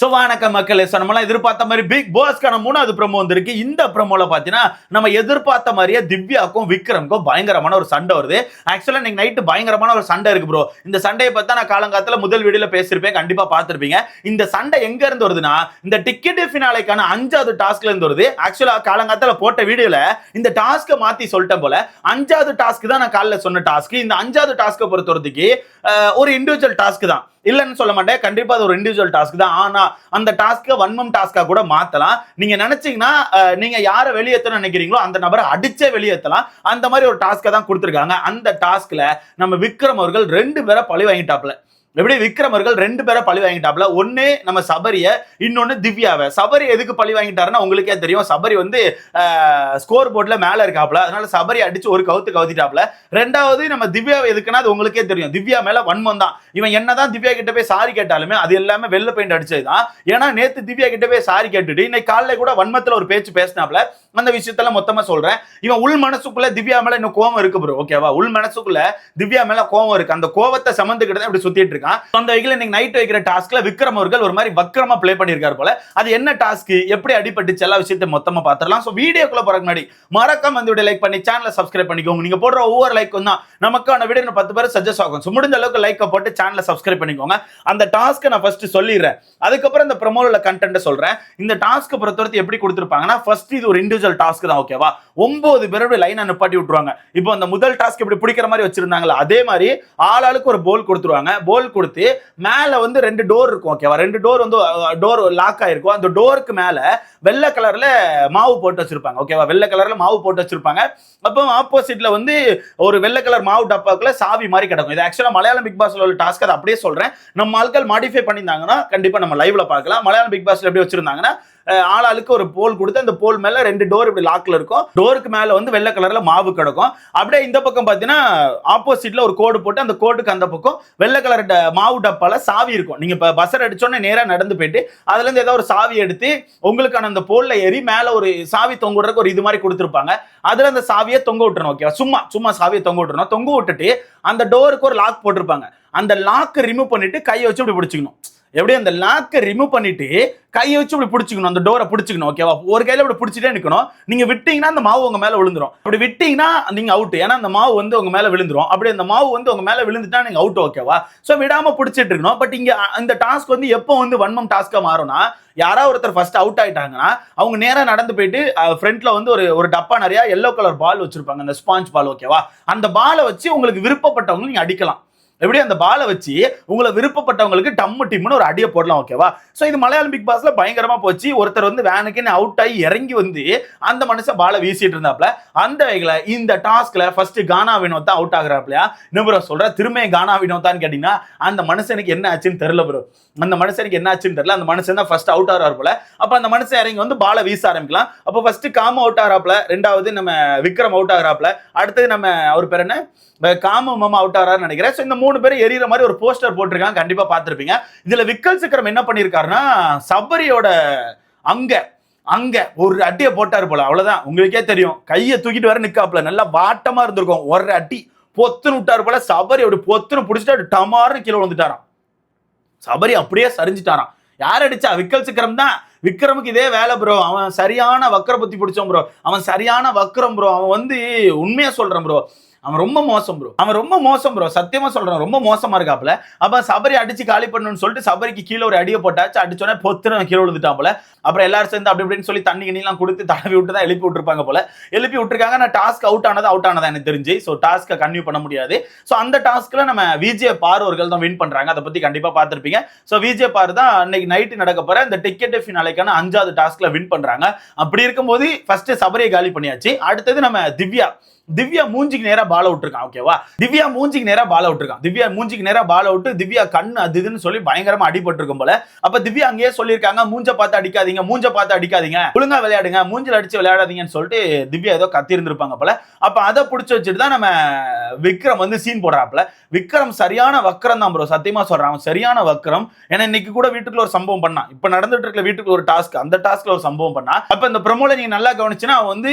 So வணக்க மக்களே. So நம்மளாம் எதிர்பார்த்த மாதிரி பிக் பாஸ்க்கான மூணாவது ப்ரமோ வந்திருக்கு. இந்த ப்ரமோவில் பார்த்தீங்கன்னா நம்ம எதிர்பார்த்த மாதிரியே திவ்யாக்கும் விக்ரம்க்கும் பயங்கரமான ஒரு சண்டை வருது. ஆக்சுவலாக இன்னைக்கு நைட்டு பயங்கரமான ஒரு சண்டை இருக்கு ப்ரோ இந்த சண்டையை பார்த்தா நான் காலங்காலத்தில் முதல் வீடியோவில் பேசியிருப்பேன். கண்டிப்பாக பார்த்துருப்பீங்க. இந்த சண்டை எங்கேருந்து வருதுன்னா இந்த டிக்கெட் ஃபினாலைக்கான அஞ்சாவது டாஸ்க்லேருந்து வருது. ஆக்சுவலாக காலங்காலத்தில் போட்ட வீடியோவில் இந்த டாஸ்க்கை மாற்றி சொல்லிட்டேன் போல அஞ்சாவது டாஸ்க் தான் நான் காலைல சொன்ன டாஸ்க் இந்த அஞ்சாவது டாஸ்க்கை பொறுத்தவரைக்கு ஒரு இண்டிவிஜுவல் டாஸ்க் தான். இல்லைன்னு சொல்ல மாட்டேன். கண்டிப்பாக அது ஒரு இண்டிவிஜுவல் டாஸ்க் தான். ஆனால் அந்த டாஸ்க்கை வன்மம் டாஸ்கா கூட மாத்தலாம். நீங்க நினைச்சீங்கன்னா நீங்கள் நீங்க யாரை வெளியேற்றணும்னு நினைக்கிறீங்களோ அந்த நபரை அடிச்சே வெளியேற்றலாம் அந்த மாதிரி ஒரு டாஸ்க்கை தான் கொடுத்துருக்காங்க. அந்த டாஸ்க்ல நம்ம விக்ரம் அவர்கள் ரெண்டு பேரை பழி வாங்கிட்டாப்ல எப்படி விக்ரம் அவர்கள் ரெண்டு பேரை பழி வாங்கிட்டாப்ல ஒன்னு நம்ம சபரிய இன்னொன்னு திவ்யாவை. சபரி எதுக்கு பழி வாங்கிட்டாருன்னா உங்களுக்கே தெரியும். சபரி வந்து ஸ்கோர் போர்ட்ல மேல இருக்காப்ல அதனால சபரி அடிச்சு ஒரு கவுத்து கவுத்திட்டாப்ல ரெண்டாவது நம்ம திவ்யாவை எதுக்குன்னா அது உங்களுக்கே தெரியும். திவ்யா மேல வன்மம் தான். இவன் என்னதான் திவ்யா கிட்ட போய் சாரி கேட்டாலுமே அது எல்லாமே வெள்ளை பெயிண்ட் அடிச்சது தான் ஏன்னா நேத்து திவ்யா கிட்ட போய் சாரி கேட்டுட்டு இன்னைக்கு காலையில கூட வன்மத்துல ஒரு பேச்சு பேசினாப்ல அந்த விஷயத்தெல்லாம் மொத்தமா சொல்றேன். இவன் உள் மனசுக்குள்ள திவ்யா மேல இன்னும் கோவம் இருக்கு ப்ரோ ஓகேவா உள் மனசுக்குள்ள திவ்யா மேல கோவம் இருக்கு. அந்த கோவத்தை சமந்துக்கிட்டு தான் இப்படி சுத்திட்டு இருக்கான் அந்த வகையில் இன்னைக்கு நைட் வைக்கிற டாஸ்க்ல விக்ரம் அவர்கள் ஒரு மாதிரி வக்கரமா பிளே பண்ணியிருக்காரு போல. அது என்ன டாஸ்க் எப்படி அடிபட்டுச்சு? எல்லா விஷயத்தை மொத்தமா பார்த்துடலாம். ஸோ வீடியோக்குள்ள போறதுக்கு முன்னாடி மறக்காம வந்து லைக் பண்ணி சேனலை சப்ஸ்கிரைப் பண்ணிக்கோங்க. நீங்க போடுற ஒவ்வொரு லைக்கும் தான் நமக்கான வீடியோ பத்து பேர் சஜஸ்ட் ஆகும். ஸோ முடிஞ்ச அளவுக்கு லைக்கை போட்டு சேனலை சப்ஸ்கிரைப் பண்ணிக்கோங்க. அந்த டாஸ்க்கை நான் ஃபர்ஸ்ட் சொல்லிடுறேன். அதுக்கப்புறம் இந்த ப்ரமோல கண்டென்ட் சொல்றேன். இந்த டாஸ்க்கை பொறுத்தவரைக்கும் எப்படி கொடுத்துருப்பாங்கன்னா ஃபர்ஸ்ட் இது ஒரு இண்டிவிஜுவல் டாஸ்க் தான் ஓகேவா ஒன்பது பேரோட லைனை நிப்பாட்டி விட்டுருவாங்க. இப்போ அந்த முதல் டாஸ்க் இப்படி பிடிக்கிற மாதிரி வச்சிருந்தாங்களா அதே மாதிரி ஆளாளுக்கு ஒரு போல் கொடுத்துருவாங்க. போல் கொடுத்து மேல வந்து ரெண்டு டோர் இருக்கும் ஓகேவா ரெண்டு டோர் வந்து டோர் லாக் ஆயிருக்கும். அந்த டோருக்கு மேலே வெள்ளை கலர்ல மாவு போட்டு வச்சிருப்பாங்க ஓகேவா வெள்ளை கலர்ல மாவு போட்டு வச்சிருப்பாங்க. அப்போ ஆப்போசிட்ல வந்து ஒரு வெள்ளை கலர் மாவு டப்பாக்குள்ள சாவி மாதிரி கிடக்கும். இது ஆக்சுவலாக மலையாளம் பிக் பாஸில் உள்ள டாஸ்க் அதை அப்படியே சொல்றேன். நம்ம ஆட்கள் மாடிஃபை பண்ணியிருந்தாங்கன்னா கண்டிப்பாக நம்ம லைவ்ல பார்க்கலாம். மலையாளம் பிக் பாஸில் எப்படி வச்சிருந்தாங்கன்னா ஆளாளுக்கு ஒரு போல் கொடுத்து அந்த போல் மேல ரெண்டு டோர் இப்படி லாக்ல இருக்கும். டோருக்கு மேல வந்து வெள்ளை கலர்ல மாவு கிடக்கும். அப்படியே இந்த பக்கம் பார்த்தீங்கன்னா ஆப்போசிட்ல ஒரு கோடு போட்டு அந்த கோடுக்கு அந்த பக்கம் வெள்ளை கலர் ட- மாவு டப்பால சாவி இருக்கும். நீங்க இப்ப பஸ்ஸர் அடிச்சோடனே நேரா நடந்து போயிட்டு அதுல இருந்து ஏதாவது ஒரு சாவி எடுத்து உங்களுக்கான அந்த போல்ல ஏறி மேல ஒரு சாவி தொங்க விடுறதுக்கு ஒரு இது மாதிரி கொடுத்துருப்பாங்க. அதுல அந்த சாவியை தொங்க விட்டுறணும் ஓகேவா சும்மா சும்மா சாவியை தொங்க விட்டுறணும். தொங்க விட்டுட்டு அந்த டோருக்கு ஒரு லாக் போட்டிருப்பாங்க. அந்த லாக்கு ரிமூவ் பண்ணிட்டு கையை வச்சு இப்படி பிடிச்சிக்கணும். எப்படி அந்த லாக்கை ரிமூவ் பண்ணிட்டு கையை வச்சு இப்படி பிடிச்சிக்கணும் அந்த டோரை பிடிச்சிக்கணும் ஓகேவா ஒரு கையில இப்படி பிடிச்சிட்டே நிற்கணும் நீங்க விட்டீங்கன்னா அந்த மாவு உங்க மேல விழுந்துரும். அப்படி விட்டீங்கன்னா நீங்க அவுட் ஏன்னா அந்த மாவு வந்து உங்க மேல விழுந்துரும். அப்படி அந்த மாவு வந்து உங்க மேல விழுந்துட்டா நீங்க அவுட் ஓகேவா ஸோ விடாம பிடிச்சிட்டு இருக்கணும். பட் இங்க அந்த இந்த டாஸ்க் வந்து எப்போ வந்து வன்மம் டாஸ்க்காக மாறும்னா யாராவது ஒருத்தர் ஃபர்ஸ்ட் அவுட் ஆயிட்டாங்கன்னா அவங்க நேராக நடந்து போயிட்டு ஃப்ரண்ட்ல வந்து ஒரு ஒரு டப்பா நிறைய எல்லோ கலர் பால் வச்சிருப்பாங்க. அந்த ஸ்பாஞ்ச் பால் ஓகேவா அந்த பாலை வச்சு உங்களுக்கு விருப்பப்பட்டவங்க நீங்க அடிக்கலாம். எப்படி அந்த பாலை வச்சு உங்களை விருப்பப்பட்டவங்களுக்கு டம்மு டிம்னு ஒரு அடியை போடலாம் ஓகேவா ஸோ இது மலையாளம் பிக் பாஸ்ல பயங்கரமா போச்சு. ஒருத்தர் வந்து வேனுக்குன்னு அவுட் ஆகி இறங்கி வந்து அந்த மனுஷன் பாலை வீசிட்டு இருந்தாப்ல. அந்த வகையில் இந்த டாஸ்க்ல ஃபர்ஸ்ட் கானா வினோத் தான் அவுட் ஆகுறாப்லையா? நிபுரம் சொல்ற? திரும்ப கானா வினோத்தான்னு கேட்டீங்கன்னா அந்த மனுஷனுக்கு என்ன ஆச்சுன்னு தெரியல ப்ரோ அந்த மனுஷனுக்கு என்ன ஆச்சுன்னு தெரியல. அந்த மனுஷன் தான் ஃபர்ஸ்ட் அவுட் ஆகிறார் போல. அப்போ அந்த மனுஷன் இறங்கி வந்து பாலை வீச ஆரம்பிக்கலாம். அப்போ ஃபர்ஸ்ட் காம அவுட் ஆகிறாப்ல. ரெண்டாவது நம்ம விக்ரம் அவுட் ஆகிறாப்ல. அடுத்தது நம்ம அவர் பேர் என்ன? காம மாமா அவுட் ஆகிறாருன்னு நினைக்கிறேன். ஸோ இந்த மூணு பேரும் எரியற மாதிரி ஒரு போஸ்டர் போட்டிருக்காங்க. கண்டிப்பா பார்த்துருப்பீங்க. இதுல விக்கல் சிக்கரம் என்ன பண்ணியிருக்காருன்னா சபரியோட அங்க அங்க ஒரு அட்டியை போட்டாரு போல. அவ்வளவுதான். உங்களுக்கே தெரியும். கையை தூக்கிட்டு வர நிக்காப்ல நல்லா வாட்டமா இருந்திருக்கும். ஒரு அட்டி பொத்துன்னு விட்டாரு போல. சபரி அப்படி பொத்துன்னு பிடிச்சிட்டு டமார்னு கீழே விழுந்துட்டாராம். சபரி அப்படியே சரிஞ்சிட்டாராம். யார் அடிச்சா? விக்கல் சிக்கரம் தான். விக்ரமுக்கு இதே வேலை ப்ரோ அவன் சரியான வக்கர புத்தி பிடிச்சோம் ப்ரோ அவன் சரியான வக்கரம் ப்ரோ அவன் வந்து உண்மையா சொல்றான் ப்ரோ அவன் ரொம்ப மோசம் ப்ரோ அவன் ரொம்ப மோசம் ப்ரோ சத்தியமா சொல்றான் ரொம்ப மோசமா இருக்காப்ல அப்ப சபரி அடிச்சு காலி பண்ணணும்னு சொல்லிட்டு சபரிக்கு கீழே ஒரு அடியை போட்டாச்சு அடிச்சோடனே பொத்துன கீழே விழுந்துட்டான் போல. அப்புறம் எல்லாரும் சேர்ந்து அப்படி இப்படின்னு சொல்லி தண்ணி கிண்ணிலாம் கொடுத்து தடவி விட்டு தான் எழுப்பி விட்டுருப்பாங்க போல. எழுப்பி விட்டுருக்காங்க நான் டாஸ்க் அவுட் ஆனது அவுட் ஆனதா எனக்கு தெரிஞ்சு. ஸோ டாஸ்க்கை கன்யூ பண்ண முடியாது. ஸோ அந்த டாஸ்க்ல நம்ம விஜே பார் அவர்கள் தான் வின் பண்றாங்க. அதை பத்தி கண்டிப்பா பார்த்திருப்பீங்க. ஸோ விஜே பார் தான் அன்னைக்கு நைட்டு நடக்க போற இந்த டிக்கெட் ஃபினாலைக்கான அஞ்சாவது டாஸ்க்ல வின் பண்றாங்க. அப்படி இருக்கும்போது ஃபர்ஸ்ட் சபரியை காலி பண்ணியாச்சு. அடுத்தது நம்ம திவ்யா. திவ்யா மூஞ்சிக்கு நேரா பால விட்டுருக்கான் ஓகேவா திவ்யா மூஞ்சிக்கு நேரா பால விட்டுருக்கான் திவ்யா மூஞ்சிக்கு நேரா பால் விட்டு திவ்யா கண் அது இதுன்னு சொல்லி பயங்கரமா அடிபட்டிருக்கும் போல. அப்ப திவ்யா அங்கேயே சொல்லியிருக்காங்க மூஞ்ச பார்த்து அடிக்காதீங்க மூஞ்ச பார்த்து அடிக்காதீங்க. ஒழுங்கா விளையாடுங்க மூஞ்சில அடிச்சு விளையாடாதீங்கன்னு சொல்லிட்டு திவ்யா ஏதோ கத்தி இருந்திருப்பாங்க போல. அப்ப அதை பிடிச்சி வச்சுட்டு தான் நம்ம விக்ரம் வந்து சீன் போடுறாப்ல விக்ரம் சரியான வக்கரம் தான் ப்ரோ சத்தியமா சொல்றான். சரியான வக்கரம். ஏன்னா இன்னைக்கு கூட வீட்டுக்குள்ள ஒரு சம்பவம் பண்ணான். இப்ப நடந்துட்டு இருக்க வீட்டுக்குள்ள ஒரு டாஸ்க் அந்த டாஸ்க்ல ஒரு சம்பவம் பண்ணா அப்ப இந்த ப்ரமோல நீங்க நல்லா கவனிச்சுன்னா வந்து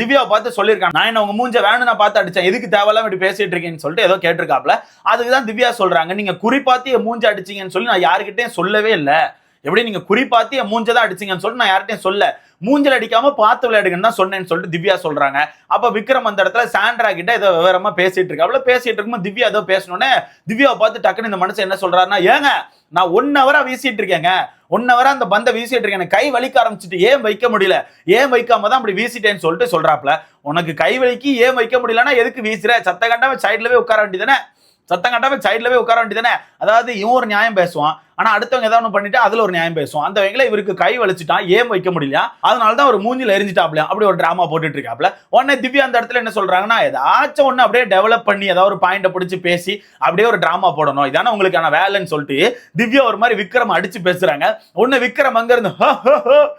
திவ்யாவை பார்த்து சொல்லியிருக்காங்க நான் என்ன உங்க மூஞ்ச வேணும் நான் பார்த்து அடிச்சேன். எதுக்கு தேவையில்லாம இப்படி பேசிட்டு இருக்கேன்னு சொல்லிட்டு ஏதோ கேட்டிருக்காப்ல அதுக்கு தான் திவ்யா சொல்றாங்க. நீங்க குறிப்பாத்தி மூஞ்ச அடிச்சீங்கன்னு சொல்லி நான் யாருக்கிட்டையும் சொல்லவே இல்லை. எப்படி நீங்க குறிப்பாத்தி என் மூஞ்சதான் அடிச்சிங்கன்னு சொல்லிட்டு நான் யார்கிட்டயும் சொல்ல. மூஞ்சல் அடிக்காம பார்த்து விளையாடுங்கன்னு தான் சொன்னேன்னு சொல்லிட்டு திவ்யா சொல்றாங்க. அப்ப விக்ரம் அந்த இடத்துல சாண்ட்ரா கிட்ட ஏதோ விவரமா பேசிட்டு இருக்கு அவ்வளவு பேசிட்டு இருக்கும்போது திவ்யா ஏதோ பேசணுன்னே திவ்யாவை பார்த்து டக்குன்னு இந்த மனுஷன் என்ன சொல்றாருன்னா ஏங்க நான் ஒன் ஹவரா வீசிட்டு இருக்கேங்க. ஒன் ஹவரா அந்த பந்தை வீசிட்டு இருக்கேன். கை வலிக்க ஆரம்பிச்சிட்டு ஏன் வைக்க முடியல? ஏன் வைக்காம தான் அப்படி வீசிட்டேன்னு சொல்லிட்டு சொல்றாப்ல உனக்கு கை வலிக்கு ஏன் வைக்க முடியலன்னா எதுக்கு வீசுற? சத்த கண்டாம சைட்ல போய் உட்கார வேண்டியதானே சத்தம் கட்டாம சைட்ல போய் உட்கார வேண்டியதானே அதாவது இவன் ஒரு நியாயம் பேசுவான். ஆனா அடுத்தவங்க ஏதாவது ஒன்று பண்ணிட்டு அதுல ஒரு நியாயம் பேசும். அந்த வகையில இவருக்கு கை வலிச்சுட்டான் ஏன் வைக்க முடியல? அதனால தான் ஒரு மூஞ்சில எரிஞ்சிட்டாப்ல. அப்படி ஒரு டிராமா போட்டுட்டு இருக்காப்ல உடனே திவ்யா அந்த இடத்துல என்ன சொல்றாங்கன்னா ஏதாச்சும் ஒண்ணு அப்படியே டெவலப் பண்ணி ஏதாவது ஒரு பாயிண்ட பிடிச்சி பேசி அப்படியே ஒரு டிராமா போடணும். இதானே உங்களுக்கான வேலைன்னு சொல்லிட்டு திவ்யா ஒரு மாதிரி விக்ரம் அடிச்சு பேசுறாங்க. ஒண்ணு விக்ரம் அங்க இருந்து "ஹோ, ஹோ, ஹோ,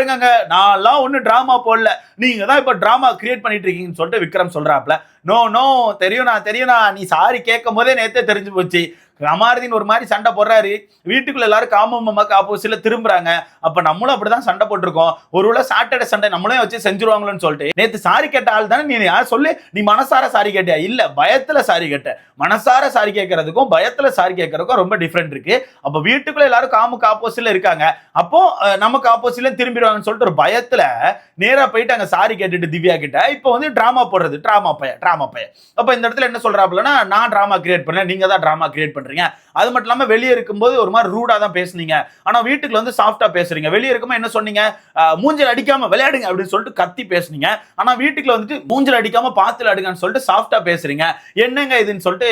இங்க நான்லாம் ஒண்ணு டிராமா போடல. நீங்க தான் இப்ப டிராமா கிரியேட் பண்ணிட்டு இருக்கீங்கன்னு சொல்லிட்டு விக்ரம் சொல்றாப்ல. நோ நோ தெரியும்ண்ணா தெரியும்ண்ணா. நீ சாரி கேட்கும் போதே நேத்தே தெரிஞ்சு போச்சு. கமாரதின் ஒரு மாதிரி சண்டை போடுறாரு. வீட்டுக்குள்ள எல்லாரும் காமம்மாக்கு ஆப்போசிட்ல திரும்புறாங்க. அப்ப நம்மளும் அப்படிதான் சண்டை போட்டிருக்கோம். ஒருவேளை சாட்டர்டே சண்டை நம்மளே வச்சு செஞ்சுருவாங்களோன்னு சொல்லிட்டு நேத்து சாரி கேட்ட ஆள் தானே நீ யார் சொல்லு? நீ மனசார சாரி கேட்டியா? இல்ல பயத்துல சாரி கேட்ட. மனசார சாரி கேட்கறதுக்கும் பயத்துல சாரி கேட்கறதுக்கும் ரொம்ப டிஃப்ரெண்ட் இருக்கு. அப்ப வீட்டுக்குள்ள எல்லாரும் காமுக்கு ஆப்போசிட்ல இருக்காங்க. அப்போ நமக்கு ஆப்போசிட்ல திரும்பிடுவாங்கன்னு சொல்லிட்டு ஒரு பயத்துல நேரா போயிட்டு அங்க சாரி கேட்டுட்டு திவ்யா கிட்ட இப்போ வந்து டிராமா போடுறது டிராமா பைய டிராமா பைய அப்ப இந்த இடத்துல என்ன சொல்றாப்புலன்னா நான் டிராமா கிரியேட் பண்ணேன் நீங்க தான் டிராமா கிரியேட் பண்றீங்க. அது மட்டும் இல்லாம வெளியே இருக்கும்போது ஒரு மாதிரி ரூடா தான் பேசுனீங்க. ஆனா வீட்டுக்குள்ள வந்து சாஃப்டா பேசுறீங்க. வெளியே இருக்கும்போது என்ன சொன்னீங்க? மூஞ்சல் அடிக்காம விளையாடுங்க அப்படின்னு சொல்லிட்டு கத்தி பேசுனீங்க. ஆனா வீட்டுக்குள்ள வந்துட்டு மூஞ்சல் அடிக்காம பாத்துல அடுங்கன்னு சொல்லிட்டு சாஃப்டா பேசுறீங்க. என்னங்க இதுன்னு சொல்லிட்டு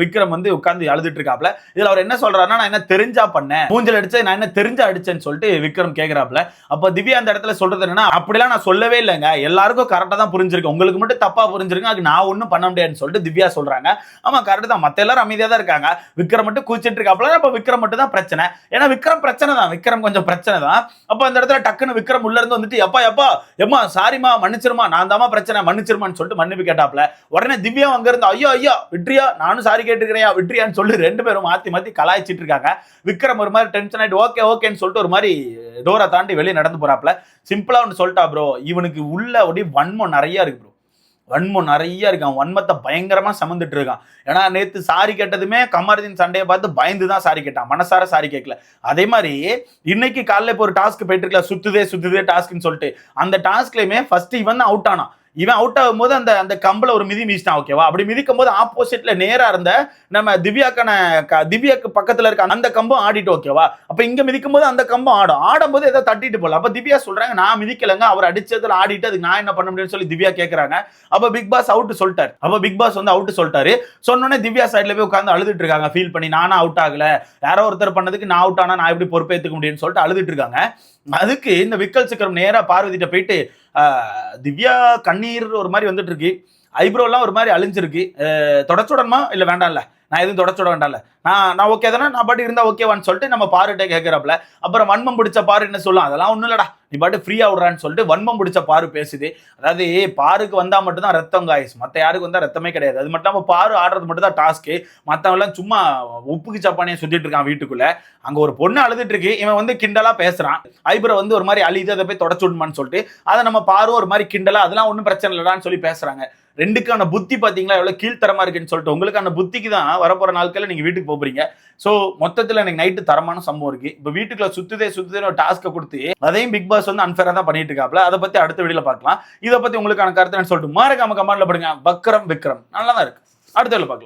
விக்ரம் வந்து உட்கார்ந்து அழுதுட்டு இருக்காப்ல. இதுல அவர் என்ன சொல்றாருன்னா நான் என்ன தெரிஞ்சா பண்ணேன். மூஞ்சல் அடிச்சது நான் என்ன தெரிஞ்சா அடிச்சேன்னு சொல்லிட்டு விக்ரம் கேக்குறாப்ல. அப்ப திவ்யா அந்த இடத்துல சொல்றது என்னன்னா அப்படிலாம் நான் சொல்லவே இல்லைங்க. எல்லாருக்கும் கரெக்டா தான் புரிஞ்சிருக்கு. உங்களுக்கு மட்டும் தப்பா புரிஞ்சிருக்கு அதுக்கு நான் ஒன்றும் பண்ண முடியாதுன்னு சொல்லிட்டு திவ்யா சொல்றாங்க. ஆமா கரெக்ட் தான். மத்த எல்லாரும் அமைதியா தான் இருக்காங்க. விக்ரம் மட்டும் கூச்சிட்டு இருக்காப்ல அப்ப விக்ரம் மட்டும் தான் பிரச்சனை. ஏன்னா விக்ரம் பிரச்சனை தான். விக்ரம் கொஞ்சம் பிரச்சனை தான். அப்ப அந்த இடத்துல டக்குன்னு விக்ரம் உள்ள இருந்து வந்துட்டு எப்பா எப்பா எம்மா சாரிமா மன்னிச்சிருமா நான் தாமா பிரச்சனை மன்னிச்சிருமான்னு சொல்லிட்டு மன்னிப்பு கேட்டாப்ல உடனே திவ்யா அங்க இருந்து ஐயோ ஐயோ விட்ரியா நானும் சாரி கேட்டுக்கிறேன் விட்ரியான்னு சொல்லி ரெண்டு பேரும் மாத்தி மாத்தி கலாய்ச்சிட்டு இருக்காங்க. விக்ரம் ஒரு மாதிரி டென்ஷன் ஆயிட்டு ஓகே ஓகேன்னு சொல்லிட்டு ஒரு மாதிரி டோரை தாண்டி வெளியே நடந்து போறாப்ல சிம்பிளா ஒன்று சொல்லிட்டா ப்ரோ இவனுக்கு உள்ள அப்படியே வன்மம் நிறைய இருக்கு ப்ரோ வன்மம் நிறைய இருக்கான். வன்மத்தை பயங்கரமா சமந்துட்டு இருக்கான். ஏன்னா நேத்து சாரி கேட்டதுமே கமருதீன் சண்டையை பார்த்து பயந்து தான் சாரி கேட்டான். மனசார சாரி கேட்கல. அதே மாதிரி இன்னைக்கு காலைல இப்போ ஒரு டாஸ்க் போயிட்டு இருக்கல சுத்துதே சுத்துதே டாஸ்க்னு சொல்லிட்டு அந்த டாஸ்க்லயுமே ஃபர்ஸ்ட் இவன் தான் அவுட் ஆனான். இவன் அவுட் ஆகும்போது அந்த அந்த கம்பில் ஒரு மிதி மிதிச்சிட்டான் ஓகேவா அப்படி மிதிக்கும் போது ஆப்போசிட்ல நேராக இருந்த நம்ம திவ்யாக்கான க- திவ்யாக்கு பக்கத்தில் இருக்க அந்த கம்பம் ஆடிட்டு ஓகேவா அப்போ இங்கே மிதிக்கும் போது அந்த கம்பம் ஆடும். ஆடும்போது ஏதோ தட்டிட்டு போகல அப்போ திவ்யா சொல்கிறாங்க நான் மிதிக்கலங்க. அவர் அடிச்சதில் ஆடிட்டு அதுக்கு நான் என்ன பண்ண முடியும்னு சொல்லி திவ்யா கேட்குறாங்க அப்போ பிக் பாஸ் அவுட் சொல்லிட்டார். அப்போ பிக் பாஸ் வந்து அவுட் சொல்லிட்டாரு. சொன்னோன்னே திவ்யா சைடில் போய் உட்காந்து அழுதுட்டு இருக்காங்க. ஃபீல் பண்ணி நானும் அவுட் ஆகலை. யாரோ ஒருத்தர் பண்ணதுக்கு நான் அவுட் ஆனால் நான் எப்படி பொறுப்பேற்றுக்க முடியும்னு சொல்லிட்டு அழுதுட்டு இருக்காங்க. அதுக்கு இந்த விக்கல் சக்கரம் நேராக பார்வதிட்ட போயிட்டு திவ்யா கண்ணீர் ஒரு மாதிரி வந்துட்டு இருக்கு. ஐப்ரோலாம் ஒரு மாதிரி அழிஞ்சிருக்கு. தொடச்சுடணுமா இல்லை வேண்டாம்ல? நான் எதுவும் தொடச்சுட வேண்டாம்ல. நான் நான் ஓகே தானே? நான் பாட்டு இருந்தால் ஓகேவான்னு சொல்லிட்டு நம்ம பாருகிட்ட கேட்குறப்பல அப்புறம் வன்மம் பிடிச்ச பாரு என்ன சொல்லலாம்? அதெல்லாம் ஒன்றும் இல்லடா. நீ பாட்டு ஃப்ரீயாக விடுறான்னு சொல்லிட்டு வன்மம் பிடிச்ச பாரு பேசுது. அதாவது பாருக்கு வந்தால் மட்டும்தான் ரத்தம் காய்ஸ் மற்ற யாருக்கு வந்தால் ரத்தமே கிடையாது. அது மட்டும் இல்லாமல் பாரு ஆடுறது மட்டும் தான் டாஸ்க்கு மற்றவெல்லாம் சும்மா உப்புக்கு சப்பானியை சுற்றிட்டு இருக்கான் வீட்டுக்குள்ளே. அங்கே ஒரு பொண்ணு அழுதுட்டு இருக்கு. இவன் வந்து கிண்டலாக பேசுகிறான் ஐப்ரோ வந்து ஒரு மாதிரி அழிது அதை போய் தொடச்சு விடுமான்னு சொல்லிட்டு அதை நம்ம பாரு ஒரு மாதிரி கிண்டலாக அதெல்லாம் ஒன்றும் பிரச்சனை இல்லடான்னு சொல்லி பேசுகிறாங்க ரெண்டுக்கான புத்தி பார்த்தீங்களா எவ்வளோ கீழ்த்தரமா இருக்குன்னு சொல்லிட்டு உங்களுக்கான புத்திக்கு தான் வரப்போற நாட்கள்ல நீங்க வீட்டுக்கு போகிறீங்க போறீங்க. சோ மொத்தத்துல எனக்கு நைட்டு தரமான சம்பவம் இருக்கு. இப்ப வீட்டுக்குள்ள சுத்துதே சுத்துதே ஒரு டாஸ்க்கை கொடுத்து அதையும் பிக் பாஸ் வந்து அன்ஃபேராக தான் பண்ணிட்டு இருக்காப்ல. அதை பத்தி அடுத்த வீடியோல பார்க்கலாம். இதை பத்தி உங்களுக்கான கருத்துன்னு சொல்லிட்டு மாறக்காம கமெண்ட்ல படுங்க. வக்ரம் விக்ரம். நல்லா தான் இருக்கு. அடுத்த வீடியோல பார்க்கலாம்.